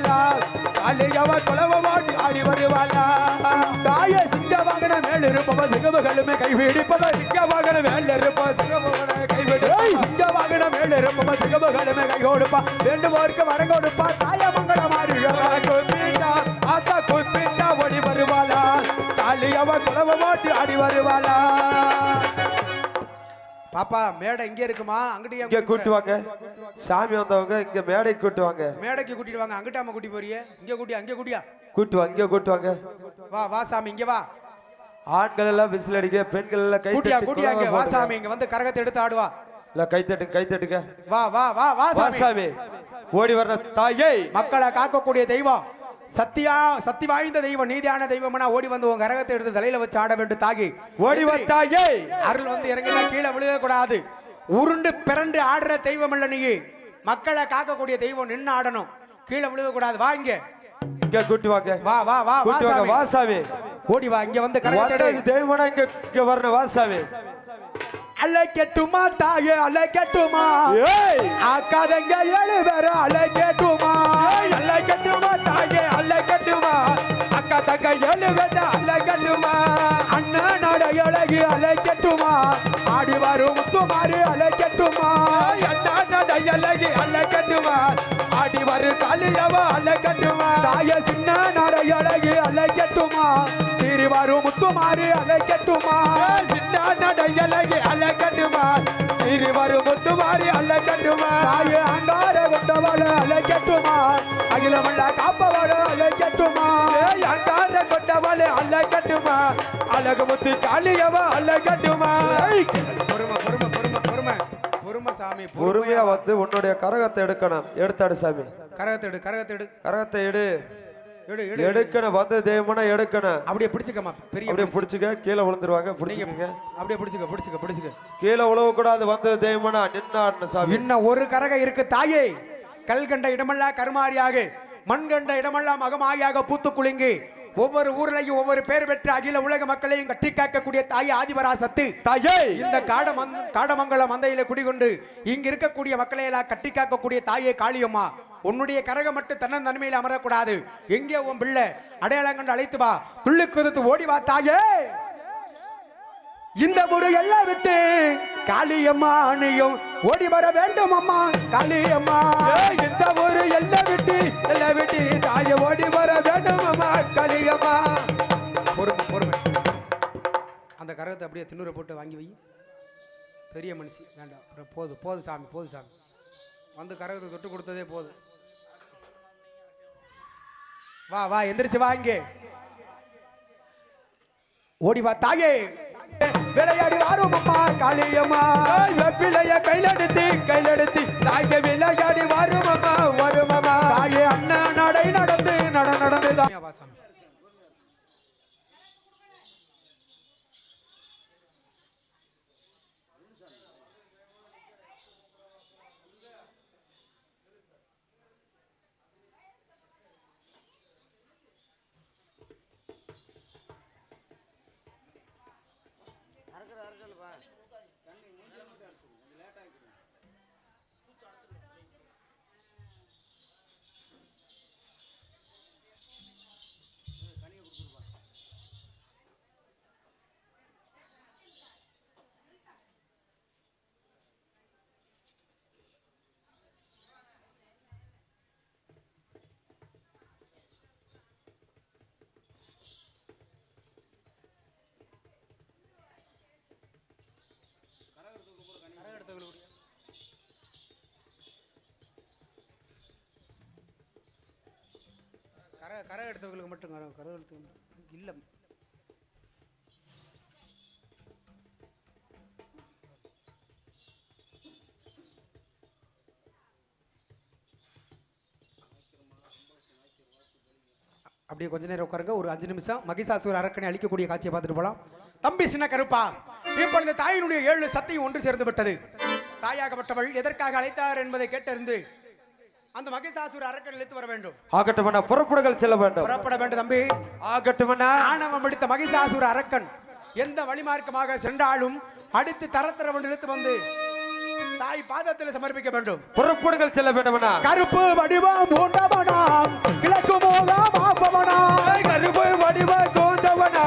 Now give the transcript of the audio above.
வருவாளா காளியவ குலவ மாட்டி ஆடி வருவாளா தாய சிங்க வாகன மேல் இருப்பவ சிகவுகளுமே கைவிடிப்பவ சிங்க வாகன வேல இருப்பா சிங்கமோகன கைவிடு சிங்க வாகன மேல் இருப்பவ சிகவுகளுமே கை கொடுப்பா வேண்டுவோருக்கு வரம் கொடுப்பா தாய மங்கள மாறி குப்பிட்டா ஆத்தா குப்பிட்டா ஓடி வருவாளா. காளியவ குலவ மாட்டி ஆடி வருவாளா. பாப்பா மேடை இங்க இருக்குமா? அங்கிட்டு இங்க கூட்டு வாங்க. சாமி வந்தவங்க இங்க மேடை கூட்டு வாங்க? மேடைக்கு கூட்டிட்டு வாங்க. அங்கிட்ட அம்மா கூட்டி போறியே? இங்க கூட்டி அங்க கூட்டியா? கூட்டு வாங்க இங்க கூட்டு வாங்க. வா வா சாமி இங்க வா. ஆண்கள் எல்லாம் விசில் அடிக்க பெண்கள் எல்லாம் கை கூட்டியா கூட்டியா? இங்க வா. சாமி இங்க வந்து கரகத்தை எடுத்து ஆடுவா. இல்ல கை தட்டு கை தட்டுங்க வா வா வா வா சாமி. ஓடி வர்ற தாயே மக்களை காக்கக்கூடிய தெய்வம். சத்தியா சக்தி வாய்ந்த தெய்வம் நீதியான தெய்வம்னா ஓடி வந்து உன் கரகத்தை எடுத்து தலையில வச்சு ஆட வேண்டும். தாகி. ஓடி வா தாயே அருள் வந்து இறங்கினா கீழே விழுக கூடாது. உருண்டு பிறண்டு ஆடுற தெய்வம் இல்ல நீ. மக்களை காக்கக்கூடிய தெய்வம் நின்னு ஆடணும். கீழே விழுக கூடாது. வா இங்க. இங்க கூட்டி வாங்க. வா வா வா கூட்டி வாங்க. வா சாமி. ஓடி வா இங்க வந்து கரகத்தை தெய்வம்னா இங்க இங்க வரணும். வா சாமி. அலை கெட்டுமா தாயே அலை கெட்டுமா ஏய். ஆக்காதங்க ஏழு பேர அலை கெட்டுமா ஏய், அல்ல கட்டுமா தாயே அல்ல கட்டுமா? அக்கா தங்க ஏழு அல்ல கட்டுமா? அண்ணன் நட அழகு அலை கெட்டுமா? ஆடி வரும் முத்துமாரி அலை கெட்டுமா? அண்ணா நட அழகி அல்ல கட்டுமா? ஆடி வரும் காளியவ அல்ல கட்டுமா? தாய சின்ன நட அழகு அலை கெட்டுமா? சீறி வரும் முத்துமாரி அலை கெட்டுமா? சின்ன நட அழகி அல்ல கட்டுமா? சிறு வரு முத்துமாரி அல்ல கட்டுமா? தாய அண்டார கொண்டவள அலை கெட்டுமா? அகிலமல்ல காப்பவள அலை கெட்டுமா? அங்கார கொண்டவளே அல்ல கட்டுமா? அழகு முத்து காளியவ அல்ல கட்டுமா? பொறுமை பொறுமை பொறுமை பொறுமை. பொறுமை சாமி பொறுமையா வந்து உன்னுடைய கரகத்தை எடுக்கணும். எடுத்தாடு சாமி. கரகத்தை எடு கரகத்தை எடு. கரகத்தை எடு. எடுக்கணும் வந்த தெய்வம்னா எடுக்கணும் அப்படியே பிடிச்சுக்கம்மா பெரிய அப்படியே. பிடிச்சிக்க கீழே விழுந்துருவாங்க பிடிச்சிக்கங்க. அப்படியே பிடிச்சுக்க பிடிச்சுக்க பிடிச்சுக்க. கீழே உழவு கூடாது வந்த தெய்வம்னா நின்னாடணும் சாமி. இன்னும் ஒரு கரக இருக்கு தாயே. கல் கண்ட இடமெல்லாம் கருமாரியாக மண் கண்ட இடமெல்லாம் மகமாயாக பூத்து குலுங்கி ஒவ்வொரு ஊர்லயும் ஒவ்வொரு பேர் பெற்ற அகில உலக மக்களையும் கட்டி காக்கக்கூடிய தாய் ஆதிபராசத்து. தாயே! இந்த காடமந் காடமங்கல மந்தையில குடிகொண்டு இங்க இருக்கக்கூடிய மக்களை எல்லாம் கட்டி காக்கக்கூடிய தாயே காளியம்மா. உன்னுடைய கரகம் மட்டும் தன்னன் தனிமையில் அமரக்கூடாது. எங்கே உன் பிள்ளை? அடையாளம் கண்டு அழைத்து வா. துள்ளி குதித்து ஓடி வா தாயே. இந்த முறை எல்லாம் விட்டு காளியம்மா நீயும் ஓடி வர வேண்டும் அம்மா. காளியம்மா. இந்த ஒரு எல்லை விட்டு எல்லை விட்டு தாயை ஓடி வர வேண்டும் அம்மா. கலியம்மா பொறுமை பொறுமை. அந்த கரகத்தை அப்படியே திண்ணூரை போட்டு வாங்கி வை. பெரிய மனுஷி. வேண்டாம் அப்புறம் போது போது சாமி போது சாமி. வந்து கரகத்தை தொட்டு கொடுத்ததே போதும் வா வா எந்திரிச்சு வா இங்கே. ஓடி வா தாயே. விளையாடி வாரும் அம்மா காளியம்மா. ஏய், வெப்பிலைய கையிலெடுத்து கையிலெடுத்து தாய்க்கு விளையாடி வாரு. கரை கரை எடுத்தவங்களுக்கு மட்டும் கரை கரை எடுத்தவங்க இல்லை. அப்படியே கொஞ்ச நேரம் உட்காருங்க. ஒரு அஞ்சு நிமிஷம். மகிஷாசூர் அரக்கனை அழிக்கக்கூடிய காட்சியை பார்த்துட்டு போலாம். தம்பி சின்ன கருப்பா இப்பொழுது தாயினுடைய ஏழு சத்தையும் ஒன்று சேர்ந்து விட்டது. தாயாகப்பட்டவள் எதற்காக அழைத்தார் என்பதை கேட்டறிந்து அந்த மகிஷாசுர அரக்கன் இழுத்து வர வேண்டும். ஆகட்டும் புறப்படுகள் செல்ல வேண்டும். புறப்பட வேண்டும் தம்பி. ஆகட்டும் ஆணவம் பிடித்த மகிஷாசுர அரக்கன் எந்த வழிமார்க்கமாக சென்றாலும் அடித்து தரத்தரவன் இழுத்து வந்து தாய் பாதத்தில் சமர்ப்பிக்க வேண்டும். புறப்படுகள் செல்ல வேண்டும் கருப்பு வடிவம் உண்டவனாம் கிழக்கு மோதா பாப்பவனாம் கருப்பு வடிவம் கோந்தவனா